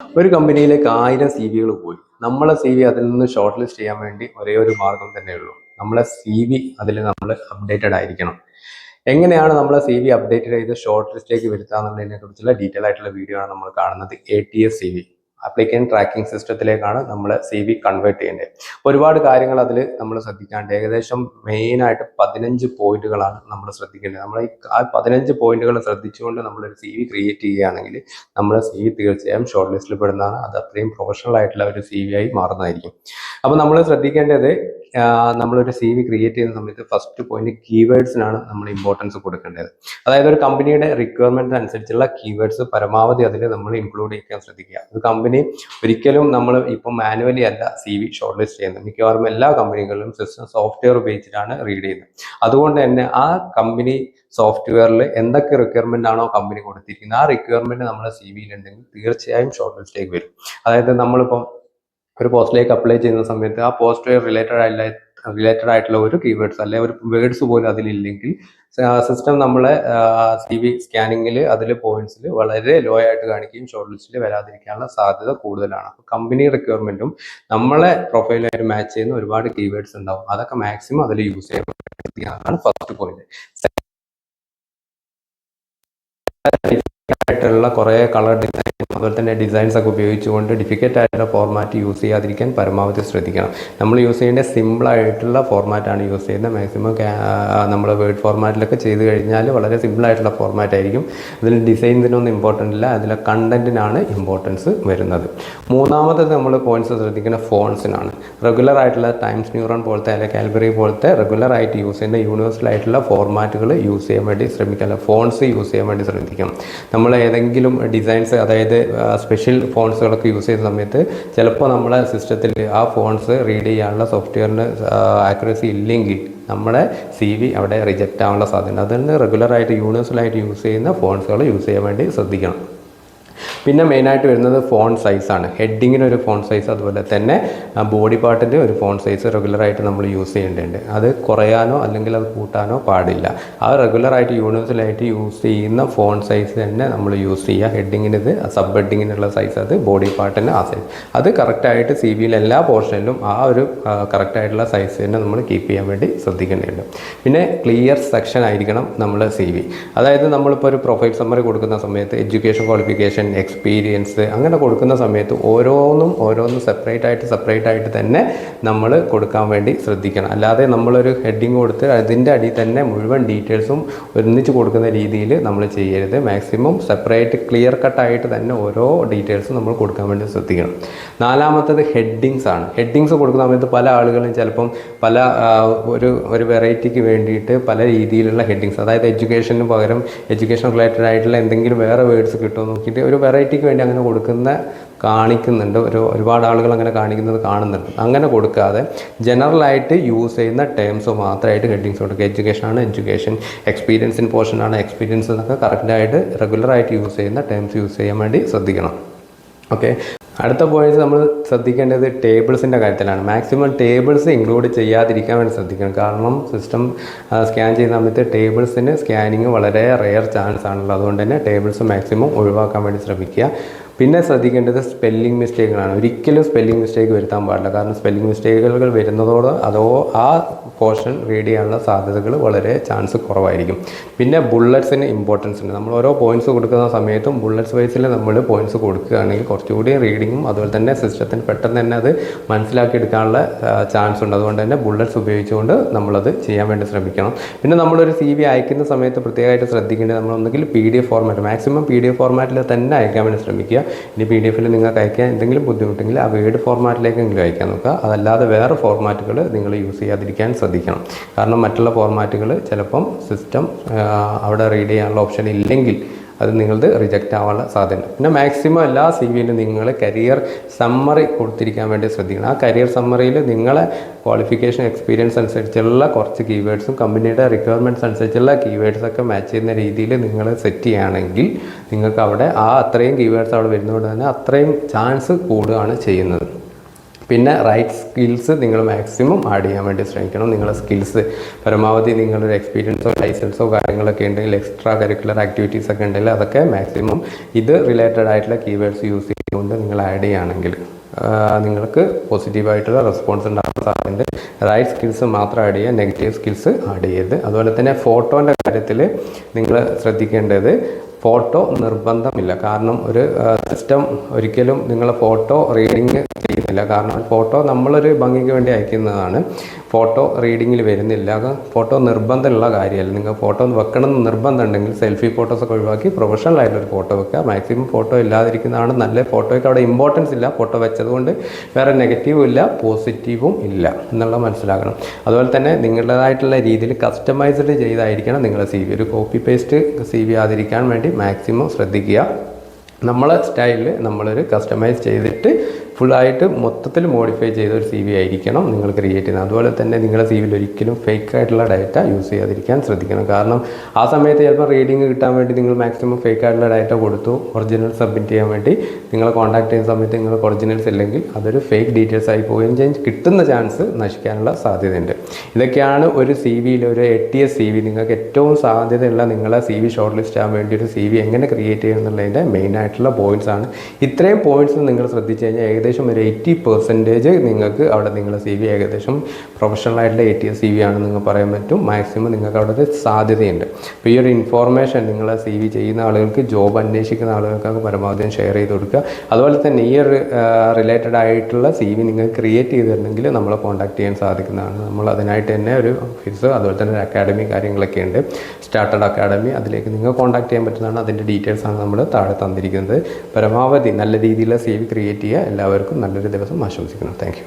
ഒരു കമ്പനിയിലേക്ക് ആയിരം സി വികൾ പോയി. നമ്മളെ സി വി അതിൽ നിന്ന് ഷോർട്ട് ലിസ്റ്റ് ചെയ്യാൻ വേണ്ടി ഒരേ ഒരു മാർഗം തന്നെ ഉള്ളൂ. നമ്മളെ സി വി അതിൽ നമ്മൾ അപ്ഡേറ്റഡ് ആയിരിക്കണം. എങ്ങനെയാണ് നമ്മളെ സി വി അപ്ഡേറ്റഡ് ചെയ്ത് ഷോർട്ട് ലിസ്റ്റിലേക്ക് വരുത്താന്നുള്ളതിനെ കുറിച്ചുള്ള ഡീറ്റെയിൽ ആയിട്ടുള്ള വീഡിയോ ആണ് നമ്മൾ കാണുന്നത്. A T S C V applicant tracking സിസ്റ്റത്തിലേക്കാണ് നമ്മൾ സി വി കൺവേർട്ട് ചെയ്യേണ്ടത്. ഒരുപാട് കാര്യങ്ങൾ അതിൽ നമ്മൾ ശ്രദ്ധിക്കാണ്ട് ഏകദേശം മെയിൻ ആയിട്ട് പതിനഞ്ച് പോയിന്റുകളാണ് നമ്മൾ ശ്രദ്ധിക്കേണ്ടത്. നമ്മൾ ഈ ആ പതിനഞ്ച് പോയിന്റുകൾ ശ്രദ്ധിച്ചുകൊണ്ട് നമ്മളൊരു സി വി ക്രിയേറ്റ് ചെയ്യുകയാണെങ്കിൽ നമ്മൾ സി വി തീർച്ചയായും ഷോർട്ട് ലിസ്റ്റിൽ പെടുന്നതാണ്. അത് അത്രയും പ്രൊഫഷണൽ ആയിട്ടുള്ള ഒരു സി വി ആയി മാറുന്നതായിരിക്കും. അപ്പോൾ നമ്മൾ ശ്രദ്ധിക്കേണ്ടത് നമ്മളൊരു സി വി ക്രിയേറ്റ് ചെയ്യുന്ന സമയത്ത് ഫസ്റ്റ് പോയിന്റ് കീവേഡ്സിനാണ് നമ്മൾ ഇമ്പോർട്ടൻസ് കൊടുക്കേണ്ടത്. അതായത് ഒരു കമ്പനിയുടെ റിക്വയർമെന്റ് അനുസരിച്ചുള്ള കീവേഡ്സ് പരമാവധി അതിൽ നമ്മൾ ഇൻക്ലൂഡ് ചെയ്യാൻ ശ്രദ്ധിക്കുക. ഒരു കമ്പനി ഒരിക്കലും നമ്മൾ ഇപ്പം മാനുവലി അല്ല സി വി ഷോർട്ട് ലിസ്റ്റ് ചെയ്യുന്നത്. മിക്കവാറും എല്ലാ കമ്പനികളിലും സിസ്റ്റം സോഫ്റ്റ്വെയർ ഉപയോഗിച്ചിട്ടാണ് റീഡ് ചെയ്യുന്നത്. അതുകൊണ്ട് തന്നെ ആ കമ്പനി സോഫ്റ്റ്വെയറിൽ എന്തൊക്കെ റിക്വയർമെന്റ് ആണോ കമ്പനി കൊടുത്തിരിക്കുന്നത് ആ റിക്വയർമെന്റ് നമ്മുടെ സി വിയിൽ ഉണ്ടെങ്കിൽ തീർച്ചയായും ഷോർട്ട് ലിസ്റ്റിലേക്ക് വരും. അതായത് നമ്മളിപ്പം ഒരു പോസ്റ്റിലേക്ക് അപ്ലൈ ചെയ്യുന്ന സമയത്ത് ആ പോസ്റ്റ് റിലേറ്റഡ് ആയിട്ടുള്ള റിലേറ്റഡ് ആയിട്ടുള്ള ഒരു കീവേഡ്സ് അല്ലെ ഒരു വേർഡ്സ് പോലും അതിലില്ലെങ്കിൽ സിസ്റ്റം നമ്മളെ സി വി സ്കാനിങ്ങിൽ അതിൽ പോയിന്റ്സിൽ വളരെ ലോ ആയിട്ട് കാണിക്കുകയും ഷോർട്ട് ലിസ്റ്റിൽ വരാതിരിക്കാനുള്ള സാധ്യത കൂടുതലാണ്. അപ്പോൾ കമ്പനി റിക്വയർമെന്റും നമ്മളെ പ്രൊഫൈലായിട്ട് മാച്ച് ചെയ്യുന്ന ഒരുപാട് കീവേഡ്സ് ഉണ്ടാവും. അതൊക്കെ മാക്സിമം അതിൽ യൂസ് ചെയ്യാൻ ഫസ്റ്റ് പോയിന്റ് ആയിട്ടുള്ള കുറേ കളർ ഡിസൈൻ അതുപോലെ തന്നെ ഡിസൈൻസ് ഒക്കെ ഉപയോഗിച്ചുകൊണ്ട് ഡിഫിക്കറ്റ് ആയിട്ടുള്ള ഫോർമാറ്റ് യൂസ് ചെയ്യാതിരിക്കാൻ പരമാവധി ശ്രദ്ധിക്കണം. നമ്മൾ യൂസ് ചെയ്യേണ്ട സിമ്പിളായിട്ടുള്ള ഫോർമാറ്റാണ് യൂസ് ചെയ്യുന്നത്. മാക്സിമം നമ്മൾ വേർഡ് ഫോർമാറ്റിലൊക്കെ ചെയ്ത് കഴിഞ്ഞാൽ വളരെ സിമ്പിളായിട്ടുള്ള ഫോർമാറ്റ് ആയിരിക്കും. അതിൽ ഡിസൈൻസിനൊന്നും ഇമ്പോർട്ടന്റ് ഇല്ല. അതിലെ കണ്ടന്റിനാണ് ഇമ്പോർട്ടൻസ് വരുന്നത്. മൂന്നാമത്തത് നമ്മൾ പോയിന്റ്സ് ശ്രദ്ധിക്കുന്ന ഫോൺസിനാണ് റെഗുലർ ആയിട്ടുള്ള ടൈംസ് ന്യൂറോൺ പോലത്തെ അല്ലെങ്കിൽ കാൽബറി പോലത്തെ റെഗുലർ ആയിട്ട് യൂസ് ചെയ്യുന്ന യൂണിവേഴ്സൽ ആയിട്ടുള്ള ഫോർമാറ്റുകൾ യൂസ് ചെയ്യാൻ വേണ്ടി ശ്രമിക്കുക ഫോൺസ് യൂസ് ചെയ്യാൻ വേണ്ടി ശ്രദ്ധിക്കണം. നമ്മൾ ഏതെങ്കിലും ഡിസൈൻസ് അതായത് സ്പെഷ്യൽ ഫോൺസുകളൊക്കെ യൂസ് ചെയ്യുന്ന സമയത്ത് ചിലപ്പോൾ നമ്മളെ സിസ്റ്റത്തിൽ ആ ഫോൺസ് റീഡ് ചെയ്യാനുള്ള സോഫ്റ്റ്വെയറിന് ആക്യുറസി ഇല്ലെങ്കിൽ നമ്മുടെ സി വി അവിടെ റിജക്റ്റ് ആവാനുള്ള സാധ്യത. അതുകൊണ്ട് റെഗുലറായിട്ട് യൂണിവേഴ്സലായിട്ട് യൂസ് ചെയ്യുന്ന ഫോൺസുകൾ യൂസ് ചെയ്യാൻ വേണ്ടി ശ്രദ്ധിക്കണം. പിന്നെ മെയിനായിട്ട് വരുന്നത് ഫോൺ സൈസാണ് ഹെഡിങ്ങിന് ഒരു ഫോൺ സൈസ് അതുപോലെ തന്നെ ബോഡി പാർട്ടിന്റെ ഒരു ഫോൺ സൈസ് റെഗുലറായിട്ട് നമ്മൾ യൂസ് ചെയ്യേണ്ടതുണ്ട്. അത് കുറയാനോ അല്ലെങ്കിൽ അത് കൂട്ടാനോ പാടില്ല. ആ റെഗുലറായിട്ട് യൂണിവേഴ്സലായിട്ട് യൂസ് ചെയ്യുന്ന ഫോൺ സൈസ് തന്നെ നമ്മൾ യൂസ് ചെയ്യുക. ഹെഡിങ്ങിന് സബ് ഹെഡിങ്ങിനുള്ള സൈസ് അത് ബോഡി പാർട്ടിന് ആ സൈസ് അത് കറക്റ്റായിട്ട് സി ബിയിൽ എല്ലാ പോർഷനിലും ആ ഒരു കറക്റ്റായിട്ടുള്ള സൈസ് തന്നെ നമ്മൾ കീപ്പ് ചെയ്യാൻ വേണ്ടി ശ്രദ്ധിക്കേണ്ടതുണ്ട്. പിന്നെ ക്ലിയർ സെക്ഷൻ ആയിരിക്കണം നമ്മൾ സി വി അതായത് നമ്മളിപ്പോൾ ഒരു പ്രൊഫൈൽ സമ്മറി കൊടുക്കുന്ന സമയത്ത് എഡ്യൂക്കേഷൻ ക്വാളിഫിക്കേഷൻ എക്സ്പീരിയൻസ് അങ്ങനെ കൊടുക്കുന്ന സമയത്ത് ഓരോന്നും ഓരോന്നും സെപ്പറേറ്റ് ആയിട്ട് സെപ്പറേറ്റ് ആയിട്ട് തന്നെ നമ്മൾ കൊടുക്കാൻ വേണ്ടി ശ്രദ്ധിക്കണം. അല്ലാതെ നമ്മളൊരു ഹെഡിങ് കൊടുത്ത് അതിന്റെ അടിയിൽ തന്നെ മുഴുവൻ ഡീറ്റെയിൽസും ഒന്നിച്ച് കൊടുക്കുന്ന രീതിയിൽ നമ്മൾ ചെയ്യരുത്. മാക്സിമം സെപ്പറേറ്റ് ക്ലിയർ കട്ടായിട്ട് തന്നെ ഓരോ ഡീറ്റെയിൽസും നമ്മൾ കൊടുക്കാൻ വേണ്ടി ശ്രദ്ധിക്കണം. നാലാമത്തത് ഹെഡിങ്സ് ആണ്. ഹെഡിങ്സ് കൊടുക്കുന്ന സമയത്ത് പല ആളുകളും ചിലപ്പം പല ഒരു ഒരു വെറൈറ്റിക്ക് വേണ്ടിയിട്ട് പല രീതിയിലുള്ള ഹെഡിങ്സ് അതായത് എഡ്യൂക്കേഷന് പകരം എഡ്യൂക്കേഷൻ റിലേറ്റഡ് ആയിട്ടുള്ള എന്തെങ്കിലും വേറെ വേർഡ്സ് കിട്ടുമോ നോക്കിയിട്ട് ഒരു വെറൈറ്റിക്ക് വേണ്ടി അങ്ങനെ കൊടുക്കുന്ന കാണിക്കുന്നുണ്ട്. ഒരു ഒരുപാട് ആളുകൾ അങ്ങനെ കാണിക്കുന്നത് കാണുന്നുണ്ട്. അങ്ങനെ കൊടുക്കാതെ ജനറലായിട്ട് യൂസ് ചെയ്യുന്ന ടേംസ് മാത്രമായിട്ട് ഹെഡിങ്സ് കൊടുക്കുക. എഡ്യൂക്കേഷൻ ആണ് എഡ്യൂക്കേഷൻ എക്സ്പീരിയൻസിൻ പോർഷൻ ആണ് എക്സ്പീരിയൻസ് എന്നൊക്കെ കറക്റ്റായിട്ട് റെഗുലറായിട്ട് യൂസ് ചെയ്യുന്ന ടേംസ് യൂസ് ചെയ്യാൻ വേണ്ടി ശ്രദ്ധിക്കണം. ഓക്കെ അടുത്ത പോയിന്റ് നമ്മൾ ശ്രദ്ധിക്കേണ്ടത് ടേബിൾസിന്റെ കാര്യത്തിലാണ്. മാക്സിമം ടേബിൾസ് ഇൻക്ലൂഡ് ചെയ്യാതിരിക്കാൻ വേണ്ടി ശ്രദ്ധിക്കണം. കാരണം സിസ്റ്റം സ്കാൻ ചെയ്യുന്ന സമയത്ത് ടേബിൾസിന് സ്കാനിങ് വളരെ റെയർ ചാൻസ് ആണല്ലോ അതുകൊണ്ട് തന്നെ ടേബിൾസ് മാക്സിമം ഒഴിവാക്കാൻ വേണ്ടി ശ്രമിക്കുക. പിന്നെ ശ്രദ്ധിക്കേണ്ടത് സ്പെല്ലിംഗ് മിസ്റ്റേക്കുകളാണ് ഒരിക്കലും സ്പെല്ലിംഗ് മിസ്റ്റേക്ക് വരുത്താൻ പാടില്ല. കാരണം സ്പെല്ലിംഗ് മിസ്റ്റേക്കുകൾ വരുന്നതോട് അതോ ആ പോർഷൻ റീഡ് ചെയ്യാനുള്ള സാധ്യതകൾ വളരെ ചാൻസ് കുറവായിരിക്കും. പിന്നെ ബുള്ളറ്റ്സിന് ഇമ്പോർട്ടൻസ് ഉണ്ട്. നമ്മൾ ഓരോ പോയിന്റ്സ് കൊടുക്കുന്ന സമയത്തും ബുള്ളറ്റ്സ് വൈസിൽ നമ്മൾ പോയിന്റ്സ് കൊടുക്കുകയാണെങ്കിൽ കുറച്ചുകൂടി റീഡിങ്ങും അതുപോലെ തന്നെ സിസ്റ്റത്തിന് പെട്ടെന്ന് തന്നെ അത് മനസ്സിലാക്കി എടുക്കാനുള്ള ചാൻസ് ഉണ്ട്. അതുകൊണ്ട് തന്നെ ബുള്ളറ്റ്സ് ഉപയോഗിച്ചുകൊണ്ട് നമ്മളത് ചെയ്യാൻ വേണ്ടി ശ്രമിക്കണം. പിന്നെ നമ്മളൊരു സി വി അയക്കുന്ന സമയത്ത് പ്രത്യേകമായിട്ട് ശ്രദ്ധിക്കേണ്ടത് നമ്മൾ ഒന്നുകിൽ P D F format maximum P D F ഫോർമാറ്റിൽ തന്നെ അയക്കാൻ വേണ്ടി ശ്രമിക്കുക. ഇനി പി ഡി എഫിൽ നിങ്ങൾക്ക് അയക്കാൻ എന്തെങ്കിലും ബുദ്ധിമുട്ടെങ്കിൽ ആ വേർഡ് ഫോർമാറ്റിലേക്കെങ്കിലും അയക്കാൻ നോക്കുക. അതല്ലാതെ വേറെ ഫോർമാറ്റുകൾ നിങ്ങൾ യൂസ് ചെയ്യാതിരിക്കാൻ ശ്രദ്ധിക്കണം. കാരണം മറ്റുള്ള ഫോർമാറ്റുകൾ ചിലപ്പം സിസ്റ്റം അവിടെ റീഡ് ചെയ്യാനുള്ള ഓപ്ഷൻ ഇല്ലെങ്കിൽ അത് നിങ്ങളത് റിജക്റ്റ് ആവാനുള്ള സാധ്യതയുണ്ട്. പിന്നെ മാക്സിമം എല്ലാ സി വിയിലും നിങ്ങൾ കരിയർ സമ്മറി കൊടുത്തിരിക്കാൻ വേണ്ടി ശ്രദ്ധിക്കണം. ആ കരിയർ സമ്മറിയിൽ നിങ്ങളെ ക്വാളിഫിക്കേഷൻ എക്സ്പീരിയൻസ് അനുസരിച്ചുള്ള കുറച്ച് കീവേഡ്സും കമ്പനിയുടെ റിക്വയർമെന്റ്സ് അനുസരിച്ചുള്ള കീവേഡ്സ് ഒക്കെ മാച്ച് ചെയ്യുന്ന രീതിയിൽ നിങ്ങൾ സെറ്റ് ചെയ്യുകയാണെങ്കിൽ നിങ്ങൾക്ക് അവിടെ ആ അത്രയും കീവേഡ്സ് അവിടെ വരുന്നതുകൊണ്ട് തന്നെ അത്രയും ചാൻസ് കൂടുകയാണ് ചെയ്യുന്നത്. പിന്നെ റൈറ്റ് സ്കിൽസ് നിങ്ങൾ മാക്സിമം ആഡ് ചെയ്യാൻ വേണ്ടി ശ്രമിക്കണം. നിങ്ങളുടെ സ്കിൽസ് പരമാവധി നിങ്ങളൊരു എക്സ്പീരിയൻസോ ലൈസൻസോ കാര്യങ്ങളൊക്കെ ഉണ്ടെങ്കിൽ എക്സ്ട്രാ കരിക്കുലർ ആക്ടിവിറ്റീസ് ഒക്കെ ഉണ്ടെങ്കിൽ അതൊക്കെ മാക്സിമം ഇത് റിലേറ്റഡ് ആയിട്ടുള്ള കീവേഡ്സ് യൂസ് ചെയ്ത് ചെയ്തുകൊണ്ട് നിങ്ങൾ ആഡ് ചെയ്യുകയാണെങ്കിൽ നിങ്ങൾക്ക് പോസിറ്റീവായിട്ടുള്ള റെസ്പോൺസ് ഉണ്ടാകാൻ സാധ്യതയുണ്ട്. റൈറ്റ് സ്കിൽസ് മാത്രം ആഡ് ചെയ്യുക നെഗറ്റീവ് സ്കിൽസ് ആഡ് ചെയ്യരുത്. അതുപോലെ തന്നെ ഫോട്ടോന്റെ കാര്യത്തിൽ നിങ്ങൾ ശ്രദ്ധിക്കേണ്ടത് ഫോട്ടോ നിർബന്ധമില്ല. കാരണം ഒരു സിസ്റ്റം ഒരിക്കലും നിങ്ങൾ ഫോട്ടോ റീഡിങ് ചെയ്യുന്നില്ല. കാരണം ഫോട്ടോ നമ്മളൊരു ഭംഗിക്ക് വേണ്ടി അയക്കുന്നതാണ്. ഫോട്ടോ റീഡിങ്ങിൽ വരുന്നില്ല. ഫോട്ടോ നിർബന്ധമുള്ള കാര്യമല്ല. നിങ്ങൾ ഫോട്ടോ വെക്കണം എന്ന് നിർബന്ധം ഉണ്ടെങ്കിൽ സെൽഫി ഫോട്ടോസൊക്കെ ഒഴിവാക്കി പ്രൊഫഷണൽ ആയിട്ടൊരു ഫോട്ടോ വെക്കുക. മാക്സിമം ഫോട്ടോ ഇല്ലാതിരിക്കുന്നതാണ് നല്ല ഫോട്ടോയ്ക്ക് അവിടെ ഇമ്പോർട്ടൻസ് ഇല്ല. ഫോട്ടോ വെച്ചതുകൊണ്ട് വേറെ നെഗറ്റീവും ഇല്ല പോസിറ്റീവും ഇല്ല എന്നുള്ളത് മനസ്സിലാക്കണം. അതുപോലെ തന്നെ നിങ്ങളുടേതായിട്ടുള്ള രീതിയിൽ കസ്റ്റമൈസ്ഡ് ചെയ്തായിരിക്കണം നിങ്ങളുടെ സി വി ഒരു കോപ്പി പേസ്റ്റ് സി വി ആതിരിക്കാൻ വേണ്ടി മാക്സിമം ശ്രദ്ധിക്കുക. നമ്മളെ സ്റ്റൈലിൽ നമ്മളൊരു കസ്റ്റമൈസ് ചെയ്തിട്ട് ഫുള്ളായിട്ട് മൊത്തത്തിൽ മോഡിഫൈ ചെയ്ത ഒരു സി വി ആയിരിക്കണം നിങ്ങൾ ക്രിയേറ്റ് ചെയ്യുന്നത്. അതുപോലെ തന്നെ നിങ്ങളുടെ സി വിയിൽ ഒരിക്കലും ഫേക്ക് ആയിട്ടുള്ള ഡാറ്റ യൂസ് ചെയ്യാതിരിക്കാൻ ശ്രദ്ധിക്കണം. കാരണം ആ സമയത്ത് ചിലപ്പോൾ റീഡിങ് കിട്ടാൻ വേണ്ടി നിങ്ങൾ മാക്സിമം ഫേക്ക് ആയിട്ടുള്ള ഡാറ്റ കൊടുത്തു ഒറിജിനൽ സബ്മിറ്റ് ചെയ്യാൻ വേണ്ടി നിങ്ങളെ കോൺടാക്ട് ചെയ്യുന്ന സമയത്ത് നിങ്ങൾക്ക് ഒറിജിനൽസ് ഇല്ലെങ്കിൽ അതൊരു ഫേക്ക് ഡീറ്റെയിൽസ് ആയി പോവുകയും ചെയ്യും. കിട്ടുന്ന ചാൻസ് നശിക്കാനുള്ള സാധ്യതയുണ്ട്. ഇതൊക്കെയാണ് ഒരു സി വിയിൽ ഒരു A T S C V നിങ്ങൾക്ക് ഏറ്റവും സാധ്യതയുള്ള നിങ്ങളെ സി വി ഷോർട്ട് ലിസ്റ്റ് ആകാൻ വേണ്ടി ഒരു സി വി എങ്ങനെ ക്രിയേറ്റ് ചെയ്യുന്നുള്ളതിന്റെ മെയിൻ ആയിട്ടുള്ള പോയിന്റ്സ് ആണ്. ഇത്രയും പോയിന്റ്സ് നിങ്ങൾ ശ്രദ്ധിച്ചു കഴിഞ്ഞാൽ ഏകദേശം ഒരു എയ്റ്റി പെർസെന്റേജ് നിങ്ങൾക്ക് അവിടെ നിങ്ങളുടെ സി വി ഏകദേശം പ്രൊഫഷണൽ ആയിട്ടുള്ള A T S C V ആണെന്ന് നിങ്ങൾക്ക് പറയാൻ പറ്റും. മാക്സിമം നിങ്ങൾക്ക് അവിടെ സാധ്യതയുണ്ട്. അപ്പോൾ ഈ ഒരു ഇൻഫോർമേഷൻ നിങ്ങളെ സി വി ചെയ്യുന്ന ആളുകൾക്ക് ജോബ് അന്വേഷിക്കുന്ന ആളുകൾക്കൊക്കെ പരമാവധി ഷെയർ ചെയ്ത് കൊടുക്കുക. അതുപോലെ തന്നെ ഈ ഒരു റിലേറ്റഡ് ആയിട്ടുള്ള സി വി നിങ്ങൾ ക്രിയേറ്റ് ചെയ്തിരുന്നെങ്കിൽ നമ്മളെ കോൺടാക്ട് ചെയ്യാൻ സാധിക്കുന്നതാണ്. നമ്മൾ അതിനായിട്ട് തന്നെ ഒരു ഫീസ് അതുപോലെ തന്നെ ഒരു അക്കാഡമി കാര്യങ്ങളൊക്കെ ഉണ്ട്. സ്റ്റാർട്ടഡ് അക്കാഡമി അതിലേക്ക് നിങ്ങൾ കോൺടാക്ട് ചെയ്യാൻ പറ്റുന്നതാണ്. അതിന്റെ ഡീറ്റെയിൽസ് ആണ് നമ്മൾ താഴെ തന്നിരിക്കുന്നത്. പരമാവധി നല്ല രീതിയിലുള്ള സി വി ക്രിയേറ്റ് ചെയ്യുക. എല്ലാവർക്കും നല്ലൊരു ദിവസം ആശംസിക്കുന്നു. താങ്ക്